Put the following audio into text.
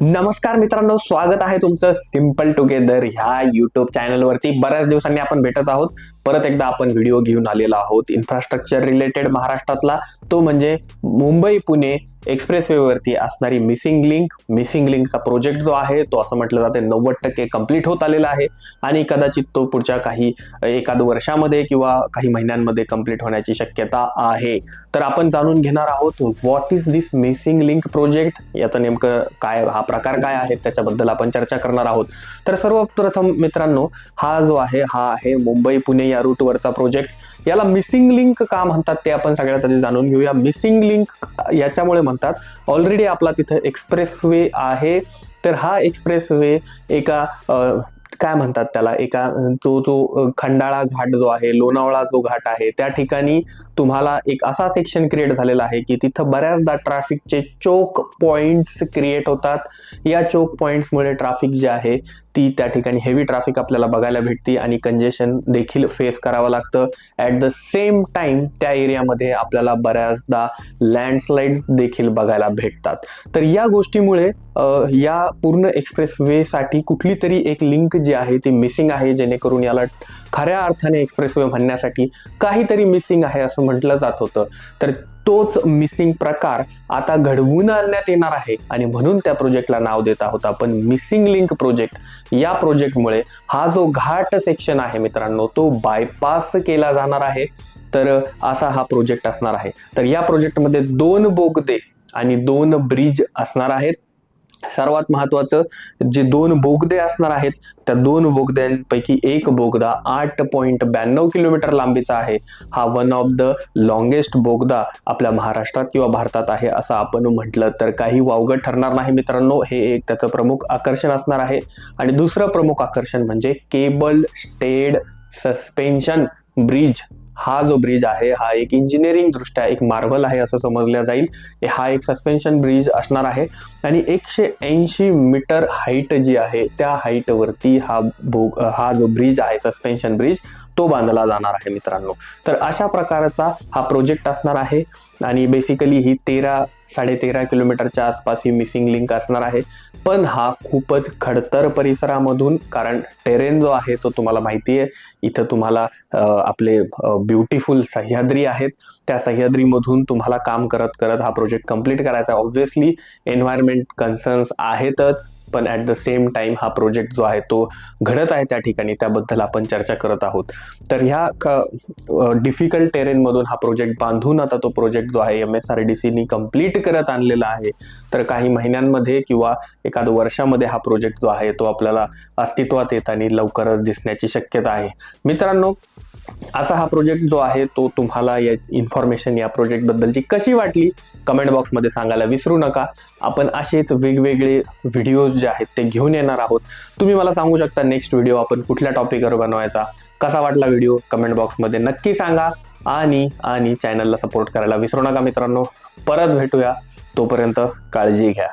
नमस्कार मित्रांनो स्वागत आहे तुमचं सिंपल टुगेदर ह्या युट्यूब चॅनलवरती बऱ्याच दिवसांनी आपण भेटत आहोत. परत एकदा आपण व्हिडिओ घेऊन आलेलो आहोत. इन्फ्रास्ट्रक्चर रिलेटेड महाराष्ट्रातला तो म्हणजे मुंबई पुणे एक्सप्रेस वरती असणारी मिसिंग लिंक मिसिंग लिंकचा प्रोजेक्ट जो आहे तो असं म्हटलं जाते नव्वद टक्के कंप्लीट होत आलेला आहे. आणि कदाचित तो पुढच्या काही एखाद वर्षामध्ये किंवा काही महिन्यांमध्ये कंप्लीट होण्याची शक्यता आहे. तर आपण जाणून घेणार आहोत what is this missing link project याचं नेमकं काय हा प्रकार काय आहे? त्याच्याबद्दल आपण चर्चा करणार आहोत. तर सर्वप्रथम मित्रांनो हा जो आहे हा आहे मुंबई पुणे या रूटवरचा प्रोजेक्ट याला मिसिंग लिंक का म्हणतात ते आपण सगळ्यात आधी जाणून घेऊया. मिसिंग लिंक याच्यामुळे म्हणतात ऑलरेडी आपला तिथं एक्सप्रेस वे आहे. तर हा एक्सप्रेस वे एका काय म्हणतात त्याला? एका जो जो खंडाळा घाट जो आहे लोणावळा जो घाट आहे त्या ठिकाणी तुम्हाला एक असा सेक्शन क्रिएट झालेला आहे की तिथं बऱ्याचदा ट्रॅफिकचे चोक पॉइंट्स क्रिएट होतात. या चोक पॉइंट्समुळे ट्रॅफिक जे आहे ती त्या ठिकाणी हेवी ट्रॅफिक आपल्याला बघायला भेटते आणि कंजेशन देखील फेस करावं लागतं. ॲट द सेम टाइम त्या एरियामध्ये आपल्याला बऱ्याचदा लँडस्लाईड्स देखील बघायला भेटतात. तर या गोष्टीमुळे या पूर्ण एक्सप्रेस साठी कुठली तरी एक लिंक जी आहे ती मिसिंग आहे जेणेकरून याला खऱ्या अर्थाने एक्सप्रेस वे म्हणण्यासाठी काहीतरी मिसिंग आहे असं म्हटलं जात होतं. तर तोच मिसिंग प्रकार आता घडवून आणण्यात येणार आहे. आणि म्हणून त्या प्रोजेक्टला नाव देत आहोत आपण मिसिंग लिंक प्रोजेक्ट या प्रोजेक्टमुळे हा जो घाट सेक्शन आहे मित्रांनो तो बायपास केला जाणार आहे. तर असा हा प्रोजेक्ट असणार आहे. तर या प्रोजेक्टमध्ये दोन बोगदे आणि दोन ब्रिज असणार आहेत. सर्वात महत्वाचं जे दोन बोगदे असणार आहेत त्या दोन बोगद्यांपैकी एक बोगदा आठ पॉईंट ब्याण्णव किलोमीटर लांबीचा आहे. हा वन ऑफ द लॉंगेस्ट बोगदा आपल्या महाराष्ट्रात किंवा भारतात आहे असं आपण म्हटलं तर काही वावगं ठरणार नाही मित्रांनो. हे एक त्याचं प्रमुख आकर्षण असणार आहे. आणि दुसरं प्रमुख आकर्षण म्हणजे केबल स्टेड सस्पेन्शन ब्रिज हा जो ब्रिज आहे हा एक इंजिनिअरिंग दृष्ट्या एक मार्वल आहे असं समजल्या जाईल. हा एक सस्पेन्शन ब्रिज असणार आहे. आणि एकशे ऐंशी मीटर हाईट जी आहे त्या हाईट वरती हा भो हा जो ब्रिज आहे सस्पेन्शन ब्रिज तो बांधला जाणार आहे मित्रांनो. तर अशा प्रकारचा हा प्रोजेक्ट असणार आहे आणि बेसिकली ही तेरा साडेतेरा किलोमीटरच्या आसपास ही मिसिंग लिंक असणार आहे. पण हा खूपच खडतर परिसरामधून कारण टेरेन जो आहे तो तुम्हाला माहिती आहे. इथं तुम्हाला आपले ब्युटिफुल सह्याद्री आहेत. त्या सह्याद्रीमधून तुम्हाला काम करत करत हा प्रोजेक्ट कंप्लीट करायचा. ऑब्व्हियसली एन्व्हायरमेंट कन्सर्न्स आहेतच. पण ॲट द सेम टाईम हा प्रोजेक्ट जो आहे तो घडत आहे त्या ठिकाणी त्याबद्दल आपण चर्चा करत आहोत. तर ह्या डिफिकल्ट टेरेनमधून हा प्रोजेक्ट बांधून आता तो प्रोजेक्ट जो आहे एम एस आर डी सीनी कंप्लीट करत आणलेला आहे. तर काही महिन्यांमध्ये किंवा एखाद वर्षामध्ये हा प्रोजेक्ट जो आहे तो आपल्याला अस्तित्वात येताना लवकरच दिसण्याची शक्यता आहे. मित्रांनो असा हा प्रोजेक्ट जो आहे तो तुम्हाला या इन्फॉर्मेशन या प्रोजेक्टबद्दलची कशी वाटली? कमेंट बॉक्समध्ये सांगायला विसरू नका. आपण असेच वेगवेगळे व्हिडिओज जे आहेत ते घेऊन येणार आहोत. तुम्ही मला सांगू शकता नेक्स्ट व्हिडिओ आपण कुठल्या टॉपिकवर बनवायचा कसा वाटला व्हिडिओ कमेंट बॉक्समध्ये नक्की सांगा. आणि आणि चॅनलला सपोर्ट करायला विसरू नका मित्रांनो. परत भेटूया. तोपर्यंत काळजी घ्या.